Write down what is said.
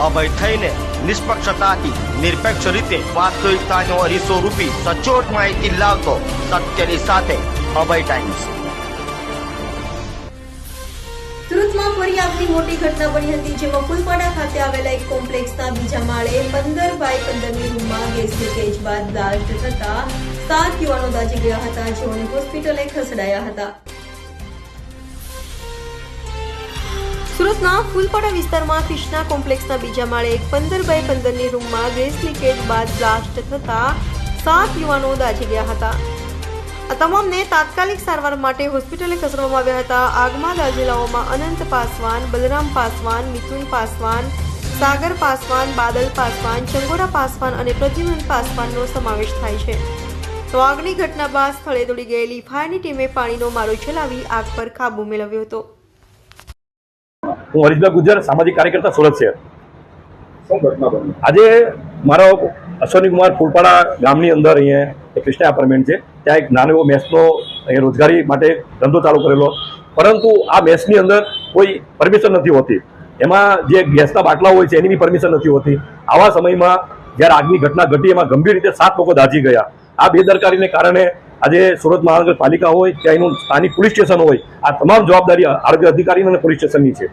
અભય થઈને નિષ્પક્ષતાથી, નિરપેક્ષ રીતે વાસ્તવિકતાનો અરીસો રૂપી સચોટ માહિતી લાવતો સત્યની સાથે અભય ટાઈમ્સ. સુરતમાં ફરી આગની મોટી ઘટના બની હતી જેમાં ફૂલપાડા ખાતે આવેલા એક કોમ્પ્લેક્સના બીજા માળે પંદર બાય પંદરની રૂમમાં ગેસ લીકેજ બાદ બ્લાસ્ટ થતા સાત યુવાનો દાજી ગયા હતા જેઓને હોસ્પિટલે ખસેડાયા હતા. સુરતના ફૂલપાડા વિસ્તારમાં ક્રિષ્ના કોમ્પ્લેક્સના બીજા માળે એક પંદર બાય પંદરની રૂમમાં ગેસ લીકેજ બાદ બ્લાસ્ટ થતા સાત યુવાનો દાઝી ગયા હતા. આ તમામને તાત્કાલિક સારવાર માટે હોસ્પિટલે ખસેડવામાં આવ્યા હતા. આગમાં દાઝેલાઓમાં અનંત પાસવાન, બલરામ પાસવાન, મિથુન પાસવાન, સાગર પાસવાન, બાદલ પાસવાન, ચંગોરા પાસવાન અને પ્રદ્યુમન પાસવાનનો સમાવેશ થાય છે. તો આગની ઘટના બાદ સ્થળે દોડી ગયેલી ફાયરની ટીમે પાણીનો મારો ચલાવી આગ પર કાબુ મેળવ્યો હતો. હું હરીશભાઈ ગુજર સામાજિક કાર્યકર્તા સુરત શહેર. આજે મારો અશ્વની કુમાર ફૂલપાડા ગામની અંદર અહીંયા કૃષ્ણા એપાર્ટમેન્ટ છે. ત્યાં એક નાનો એવો મેસનો અહીંયા રોજગારી માટે ધંધો ચાલુ કરેલો. પરંતુ આ મેસની અંદર કોઈ પરમિશન નથી હોતી. એમાં જે ગેસના બાટલા હોય છે એની બી પરમિશન નથી હોતી. આવા સમયમાં જ્યારે આગની ઘટના ઘટી એમાં ગંભીર રીતે સાત લોકો દાઝી ગયા. આ બેદરકારીને કારણે આજે સુરત મહાનગરપાલિકા હોય કે અહીંનું સ્થાનિક પોલીસ સ્ટેશન હોય આ તમામ જવાબદારી આરોગ્ય અધિકારી અને પોલીસ સ્ટેશનની છે.